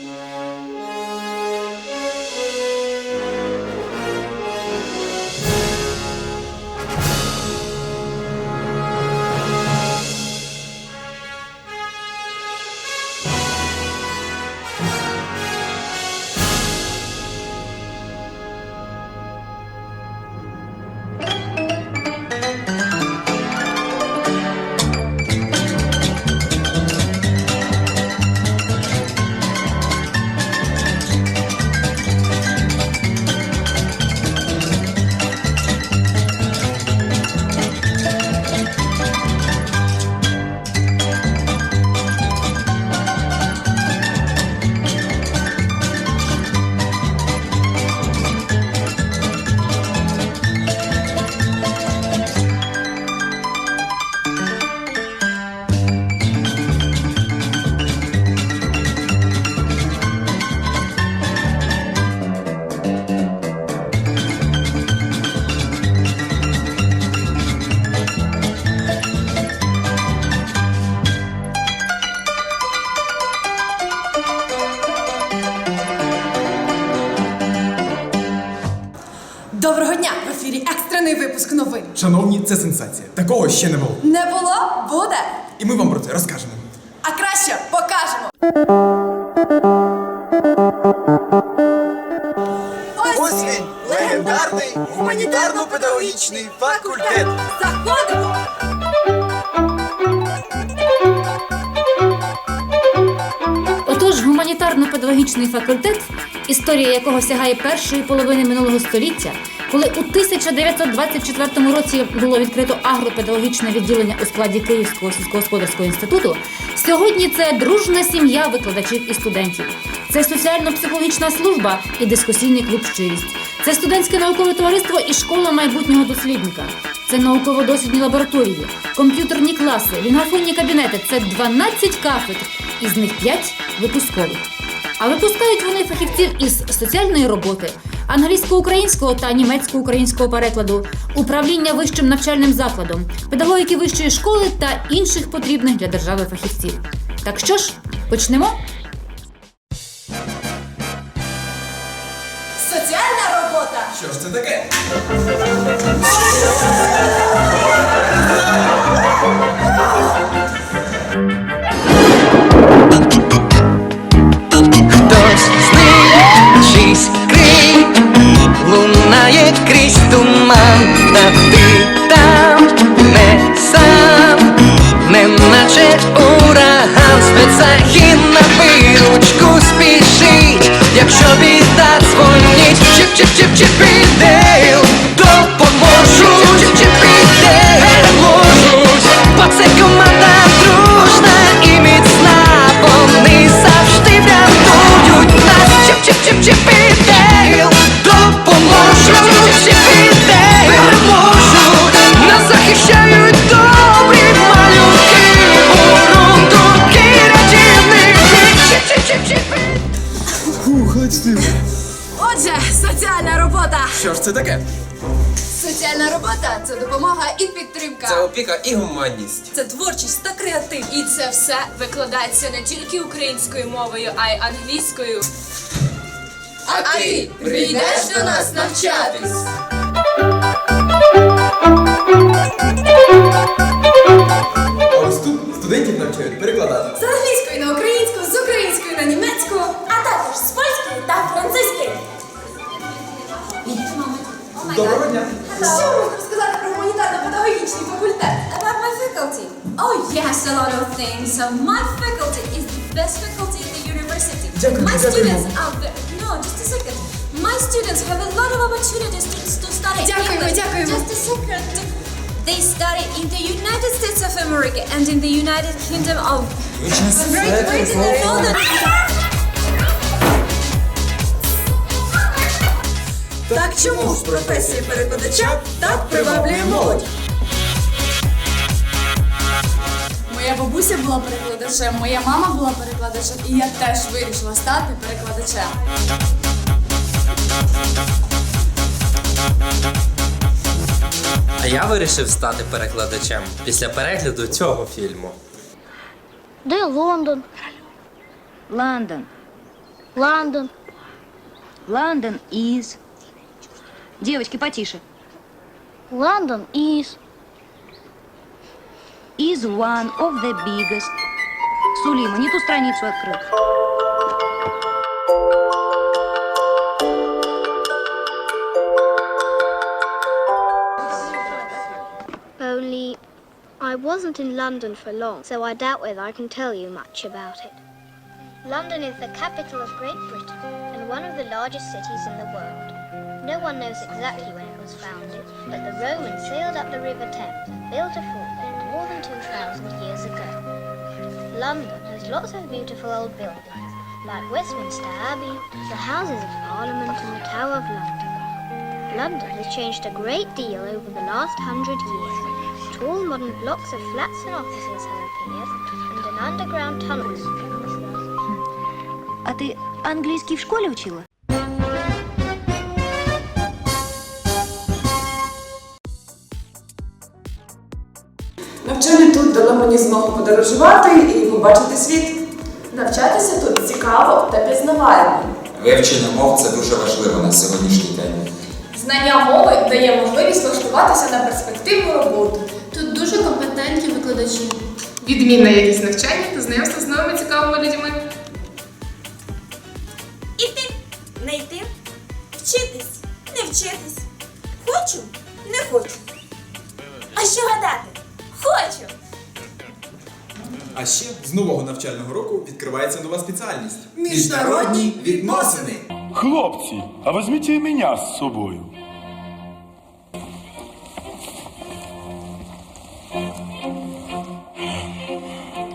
Música Доброго дня! В ефірі екстрений випуск новин. Шановні, це сенсація. Такого ще не було. Не було, буде. І ми вам про це розкажемо. А краще покажемо. Ось він, легендарний гуманітарно-педагогічний факультет. Заходимо. Гуманітарно-педагогічний факультет, історія якого сягає першої половини минулого століття, коли у 1924 році було відкрито агропедагогічне відділення у складі Київського сільськогосподарського інституту, сьогодні це дружна сім'я викладачів і студентів. Це соціально-психологічна служба і дискусійний клуб щирість. Це студентське наукове товариство і школа майбутнього дослідника. Це науково-дослідні лабораторії, комп'ютерні класи, лінгофонні кабінети. Це 12 кафедр, із них 5 випускових. А випускають вони фахівців із соціальної роботи, англійсько-українського та німецько-українського перекладу, управління вищим навчальним закладом, педагогіки вищої школи та інших потрібних для держави фахівців. Так що ж, почнемо? Соціальна робота. Що ж це таке? Дзвонить, чіп чіп чіп чіп ідею допоможуть, чіп чіп переможуть, бо це команда дружна і міцна, вони завжди врятують нас, чіп чіп чіп чіп ідею допоможуть, чіп чіп ідею переможуть, нас захищають добрі малюки, бурундуки, рятівники, чіп чіп чіп чіп Отже, соціальна робота. Що ж це таке? Соціальна робота це допомога і підтримка. Це опіка і гуманність. Це творчість та креатив. І це все викладається не тільки українською мовою, а й англійською. А, ти прийдеш до нас навчатись? So my faculty is the best faculty in the university. Дякую, my дякую. students are ve- no, just a second. My students have a lot of opportunities to, to study. Дякуємо, English. дякуємо. Just a second. They study in the United States of America and in the United Kingdom of Great Britain and Northern. Так чому ж професія перекладача так приваблює молодь? Моя бабуся була перекладачем, моя мама була перекладачем, і я теж вирішила стати перекладачем. А я вирішив стати перекладачем після перегляду цього фільму. Де Лондон? Лондон. London. London is. Девочки, потише. London is. Is one of the biggest. Сулима, не ту страницу открыл. Only I wasn't in London for long, so I doubt whether I can tell you much about it. London is the capital of Great Britain and one of the largest cities in the world. No one knows exactly when it was founded, but the Romans sailed up the River Thames and built a fort there more than 2,000 years ago. London has lots of beautiful old buildings, like Westminster Abbey, the Houses of Parliament, and the Tower of London. London has changed a great deal over the last hundred years. Tall modern blocks of flats and offices have appeared, and an underground tunnel. А ты английский в школе учила? Навчання тут дало мені змогу подорожувати і побачити світ. Навчатися тут цікаво та пізнавально. Вивчення мов це дуже важливо на сьогоднішній день. Знання мови дає можливість влаштуватися на перспективну роботу. Тут дуже компетентні викладачі. Відмінна якість навчання та знайомство з новими цікавими людьми. Іти, не йти, вчитись, не вчитись. Хочу, не хочу. А що гадати? Хочу. А ще з нового навчального року відкривається нова спеціальність Міжнародні відносини. Хлопці, а візьміть і мене з собою.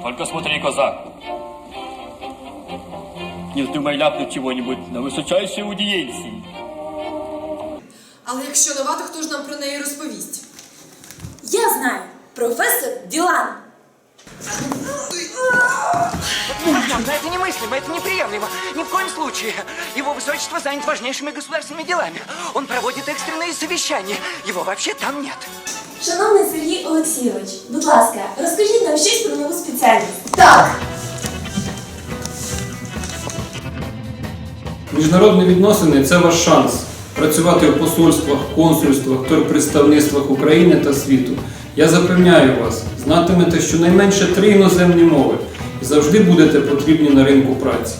Только смотри, козак. Не вздумай ляпнуть чего-нибудь на высочайшей аудиенции. Але якщо нова, то хто ж нам про неї розповість? Я знаю, професор Ділан. Мужчина, это немыслимо, это неприемлемо. Ни в коем случае. Его высочество занят важнейшими государственными делами. Он проводит экстренные совещания. Его вообще там нет. Шановний Сергій Олексійович, будь ласка, розкажіть нам щось про нову спеціальність. Так, Міжнародні відносини це ваш шанс працювати в посольствах, консульствах, торгпредставництвах України та світу. Я запевняю вас, знатимете щонайменше три іноземні мови і завжди будете потрібні на ринку праці.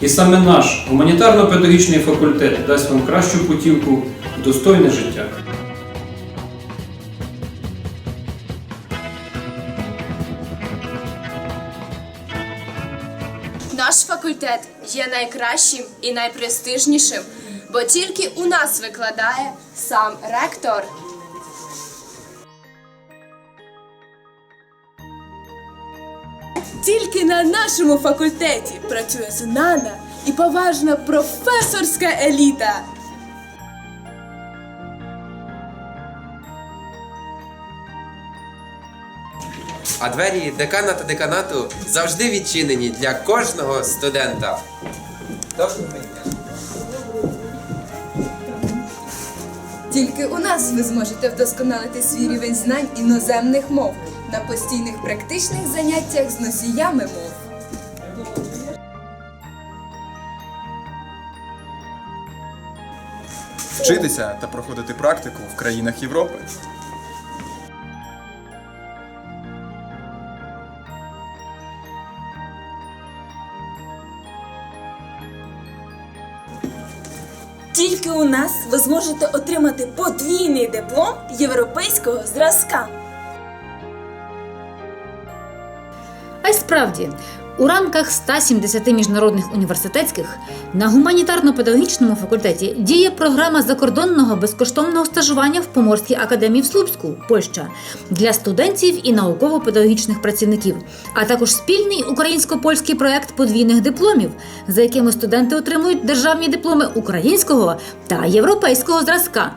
І саме наш гуманітарно-педагогічний факультет дасть вам кращу путівку в достойне життя. наш факультет є найкращим і найпрестижнішим, бо тільки у нас викладає сам ректор. Тільки на нашому факультеті працює знана і поважна професорська еліта. А двері декана та деканату завжди відчинені для кожного студента. Доброго дня. Тільки у нас ви зможете вдосконалити свій рівень знань іноземних мов на постійних практичних заняттях з носіями мов. Вчитися та проходити практику в країнах Європи. Тільки у нас ви зможете отримати подвійний диплом європейського зразка. А й справді, у рамках 170 міжнародних університетських на гуманітарно-педагогічному факультеті діє програма закордонного безкоштовного стажування в Поморській академії в Слупську, Польща, для студентів і науково-педагогічних працівників, а також спільний українсько-польський проект подвійних дипломів, за якими студенти отримують державні дипломи українського та європейського зразка.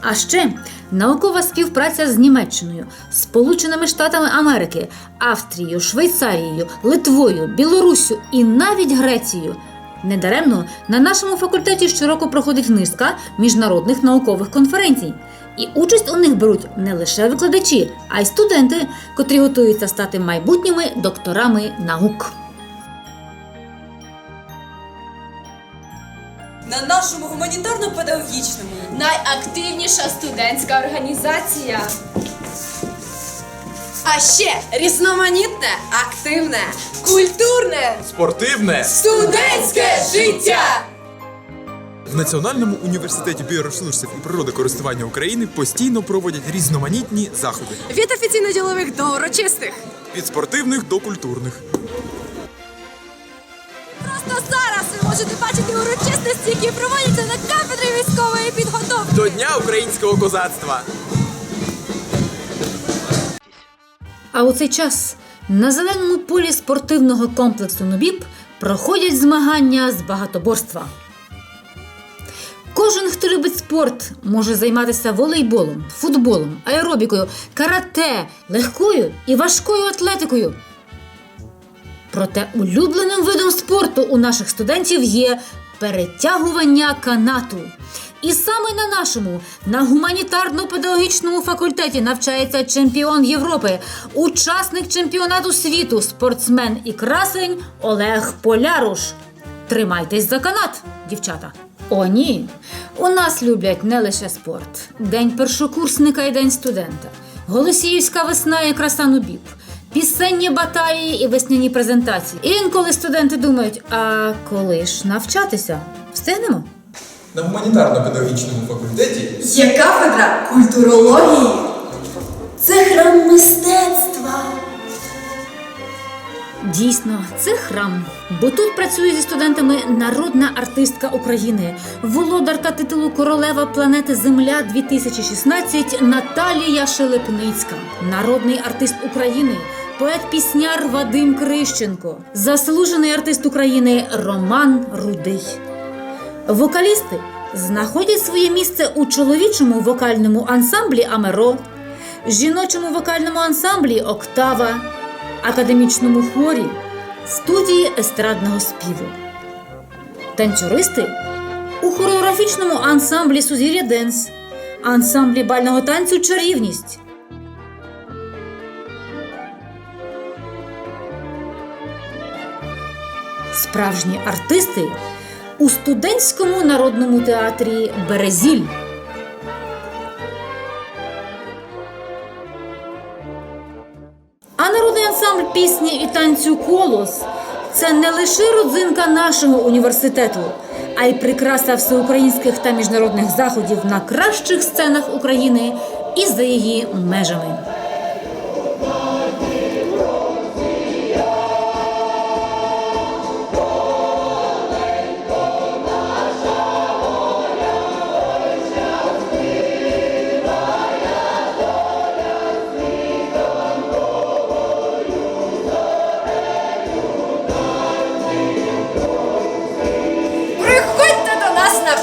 А ще наукова співпраця з Німеччиною, Сполученими Штатами Америки, Австрією, Швейцарією, Литвою, Білоруссю і навіть Грецією. Недаремно на нашому факультеті щороку проходить низка міжнародних наукових конференцій. І участь у них беруть не лише викладачі, а й студенти, котрі готуються стати майбутніми докторами наук. На нашому гуманітарно-педагогічному. Найактивніша студентська організація. А ще різноманітне, активне, культурне, Спортивне! студентське життя. В Національному університеті біоресурсів і природокористування України постійно проводять різноманітні заходи Від офіційно-ділових до урочистих. від спортивних до культурних. Просто можете бачити урочистості, які проводяться на кафедрі військової підготовки. До Дня українського козацтва! А у цей час на зеленому полі спортивного комплексу Нубіб проходять змагання з багатоборства. Кожен, хто любить спорт, може займатися волейболом, футболом, аеробікою, карате, легкою і важкою атлетикою. Проте улюбленим видом спорту у наших студентів є перетягування канату. І саме на нашому, на гуманітарно-педагогічному факультеті навчається чемпіон Європи, учасник чемпіонату світу, спортсмен і красень Олег Поляруш. Тримайтесь за канат, дівчата. О, ні. У нас люблять не лише спорт. День першокурсника і день студента. Голосіївська весна і краса нубів. Пісенні баталії і весняні презентації. І інколи студенти думають, а коли ж навчатися? Встигнемо? На гуманітарно-педагогічному факультеті Є кафедра культурології. Це храм мистецтва. Дійсно, це храм, бо тут працює зі студентами народна артистка України, володарка титулу Королева планети Земля 2016 Наталія Шелепницька, народний артист України, поет-пісняр Вадим Крищенко, заслужений артист України Роман Рудий. Вокалісти знаходять своє місце у чоловічому вокальному ансамблі Амеро, жіночому вокальному ансамблі Октава, академічному хорі, студії естрадного співу. Танцюристи у хореографічному ансамблі Сузір'я Денс, ансамблі бального танцю Чарівність. Справжні артисти у студентському народному театрі Березіль. А народний ансамбль пісні і танцю Колос це не лише родзинка нашого університету, а й прикраса всеукраїнських та міжнародних заходів на кращих сценах України і за її межами.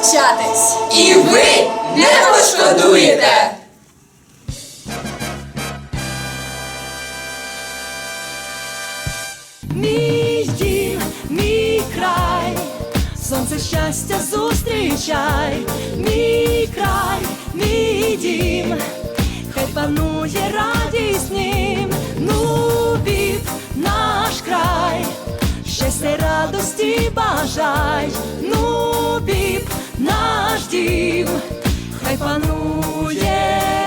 Навчатись. І ви не пошкодуєте. Мій дім, мій край, сонце щастя зустрічай, мій край, мій дім, хай панує радість ним, ну від наш край, щастя радості бажай, ну від наш дім, хай панує